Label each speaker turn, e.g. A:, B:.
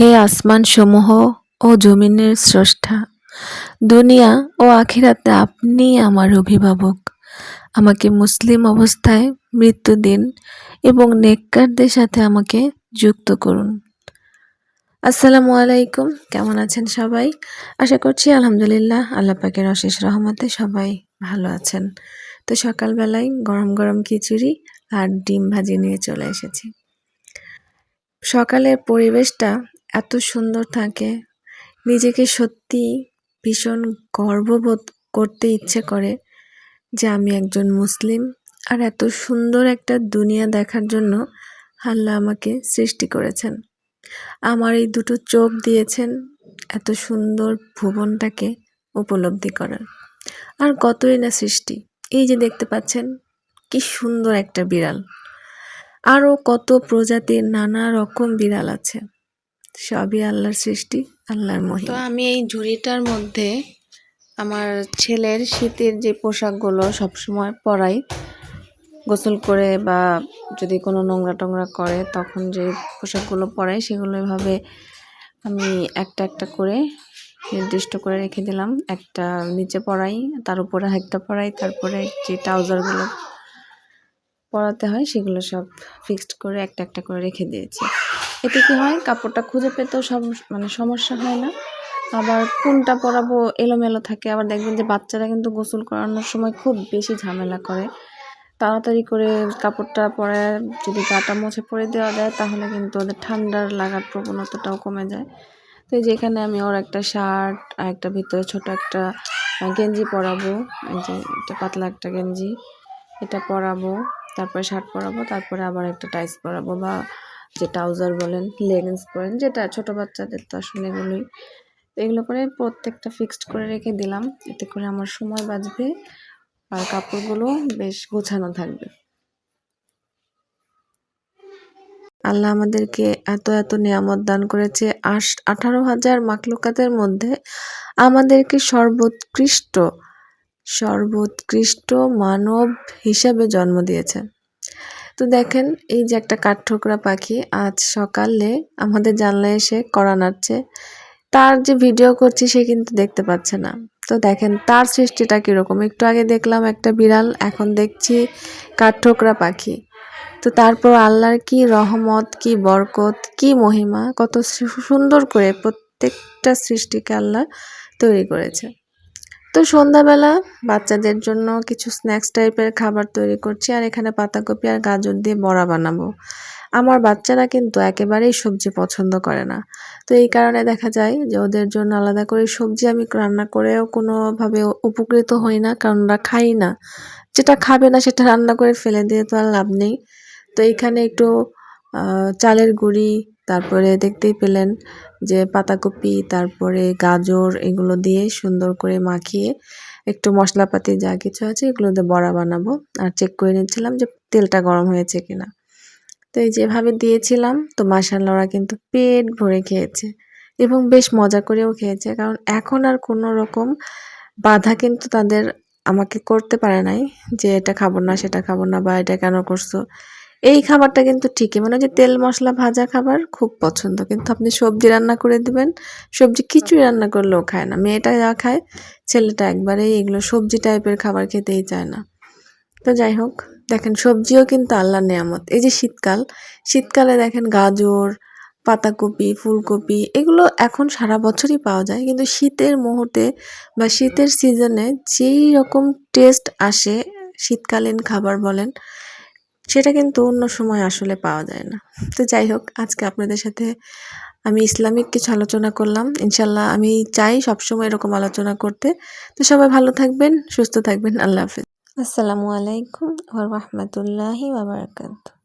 A: হে আসমান সমূহ ও জমিনের স্রষ্টা, দুনিয়া ও আখিরাতে আপনি আমার অভিভাবক। আমাকে মুসলিম অবস্থায় মৃত্যু দিন এবং নেককারদের সাথে আমাকে যুক্ত করুন। আসসালামু আলাইকুম, কেমন আছেন সবাই? আশা করছি আলহামদুলিল্লাহ আল্লাহ পাকের অশেষ রহমতে সবাই ভালো আছেন। তো সকালবেলায় গরম গরম খিচুড়ি আর ডিম ভাজি নিয়ে চলে এসেছি। সকালের পরিবেশটা এত সুন্দর থাকে। নিজেকে সত্যি ভীষণ গর্ববোধ করতে ইচ্ছে করে যে আমি একজন মুসলিম। আর এত সুন্দর একটা দুনিয়া দেখার জন্য আল্লাহ আমাকে সৃষ্টি করেছেন। আমার এই দুটো চোখ দিয়েছেন এত সুন্দর ভুবনটাকে উপলব্ধি করার। আর কতই না সৃষ্টি। এই যে দেখতে পাচ্ছেন, কি সুন্দর একটা বিড়াল। আরও কত প্রজাতির নানা রকম বিড়াল আছে। সবই আল্লাহর সৃষ্টি, আল্লাহর মহিমা। তো আমি এই ঝুড়িটার মধ্যে আমার ছেলের শীতের যে পোশাকগুলো সবসময় পরাই। গোসল করে বা যদি কোনো নোংরা টোংরা করে, তখন যে পোশাকগুলো পরাই, সেগুলো এভাবে আমি একটা একটা করে নির্দিষ্ট করে রেখে দিলাম। একটা নিচে পরাই, তার উপরে একটা পরাই, তারপরে যে ট্রাউজারগুলো পরাতে হয়, সেগুলো সব ফিক্সড করে একটা একটা করে রেখে দিয়েছি। এতে কি হয়, কাপড়টা খুঁজে পেতেও সব মানে সমস্যা হয় না। আবার কোনটা পরাবো এলোমেলো থাকে, আবার দেখবেন যে বাচ্চারা কিন্তু গোসল করানোর সময় খুব বেশি ঝামেলা করে। তাড়াতাড়ি করে কাপড়টা পরে যদি গাটা মুছে পরে দেওয়া যায়, তাহলে কিন্তু ওদের ঠান্ডার লাগার প্রবণতাটাও কমে যায়। তো যেখানে আমি ওর একটা শার্ট, আর একটা ভিতরে ছোট একটা গেঞ্জি পরাবো। এই যে একটা পাতলা একটা গেঞ্জি। এটা পরাবো, তারপরে শার্ট পরাবো, তারপরে আবার একটা টাইস পরাবো বা যে ট্রাউজার বলেন লেগিংস বলেন যেটা ছোট বাচ্চাদের তো আসলে এগুলোই। এগুলো করে প্রত্যেকটা ফিক্সড করে রেখে দিলাম, এতে করে আমার সময় বাঁচবে আর কাপড়গুলো বেশ গোছানো থাকবে। আল্লাহ আমাদেরকে এত এত নিয়ামত দান করেছে, আশ, আঠারো হাজার মাকলুকাতের মধ্যে আমাদেরকে সর্বোৎকৃষ্ট সর্বোৎকৃষ্ট মানব হিসাবে জন্ম দিয়েছে। তো দেখেন, এই যে একটা কাঠঠোকরা পাখি আজ সকালে আমাদের জানলায় এসে কড়া নাড়ছে। তার যে ভিডিও করছি সে কিন্তু দেখতে পাচ্ছে না। তো দেখেন, তার সৃষ্টিটা কীরকম? একটু আগে দেখলাম একটা বিড়াল, এখন দেখছি কাঠঠোকরা পাখি। তো তারপর আল্লাহর কি রহমত, কি বরকত, কি মহিমা, কত সুন্দর করে প্রত্যেকটা সৃষ্টিকে আল্লাহ তৈরি করেছে। তো সন্ধ্যাবেলা বাচ্চাদের জন্য কিছু স্ন্যাক্স টাইপের খাবার তৈরি করছি আর এখানে পাতাকপি আর গাজর দিয়ে বড়া বানাবো। আমার বাচ্চারা কিন্তু একেবারেই সবজি পছন্দ করে না। তো এই কারণে দেখা যায় যে ওদের জন্য আলাদা করে সবজি আমি রান্না করেও কোনোভাবে উপকৃত হই না, কারণ ওরা খাই না। যেটা খাবে না সেটা রান্না করে ফেলে দিয়ে তো আর লাভ নেই। তো এইখানে একটু চালের গুঁড়ি, তারপরে দেখতেই পেলেন যে পাতাকপি, তারপরে গাজর এগুলো দিয়ে সুন্দর করে মাখিয়ে একটু মশলাপাতি যা কিছু আছে এগুলো দিয়ে বড়া বানাবো। আর চেক করে নিচ্ছিলাম যে তেলটা গরম হয়েছে কিনা। তো এই যেভাবে দিয়েছিলাম, তো মাসাল্লা ওরা কিন্তু পেট ভরে খেয়েছে এবং বেশ মজা করেও খেয়েছে। কারণ এখন আর কোনো রকম বাধা কিন্তু তাদের আমাকে করতে পারে নাই যে এটা খাব না, সেটা খাব না বা এটা কেন করছ। এই খাবারটা কিন্তু ঠিকই। মানে যে তেল মশলা ভাজা খাবার খুব পছন্দ। কিন্তু আপনি সবজি রান্না করে দিবেন, সবজি কিছুই রান্না করলেও খায় না। মেয়েটা যা খায়, ছেলেটা একবারেই এগুলো সবজি টাইপের খাবার খেতেই চায় না। তো যাই হোক, দেখেন সবজিও কিন্তু আল্লাহ নেয়ামত। এই যে শীতকাল, শীতকালে দেখেন গাজর, পাতাকপি, ফুলকপি, এগুলো এখন সারা বছরই পাওয়া যায়। কিন্তু শীতের মুহূর্তে বা শীতের সিজনে যেই রকম টেস্ট আসে, শীতকালীন খাবার বলেন সেটা কিন্তু অন্য সময় আসলে পাওয়া যায় না। তো যাই হোক, আজকে আপনাদের সাথে আমি ইসলামিক কিছু আলোচনা করলাম। ইনশাল্লাহ আমি চাই সবসময় এরকম আলোচনা করতে। তো সবাই ভালো থাকবেন, সুস্থ থাকবেন। আল্লাহ হাফিজ। আসসালামু আলাইকুম বাবরকাত